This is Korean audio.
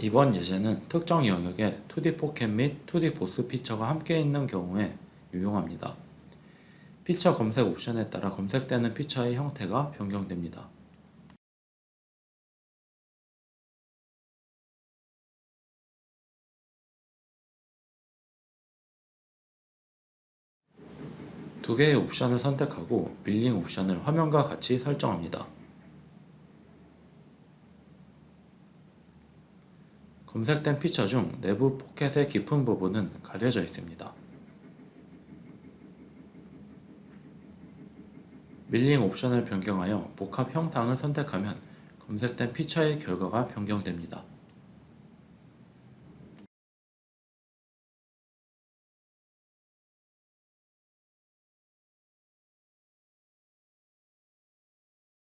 이번 예제는 특정 영역에 2D 포켓 및 2D 보스 피처가 함께 있는 경우에 유용합니다. 피처 검색 옵션에 따라 검색되는 피처의 형태가 변경됩니다. 두 개의 옵션을 선택하고 밀링 옵션을 화면과 같이 설정합니다. 검색된 피처 중 내부 포켓의 깊은 부분은 가려져 있습니다. 밀링 옵션을 변경하여 복합 형상을 선택하면 검색된 피처의 결과가 변경됩니다.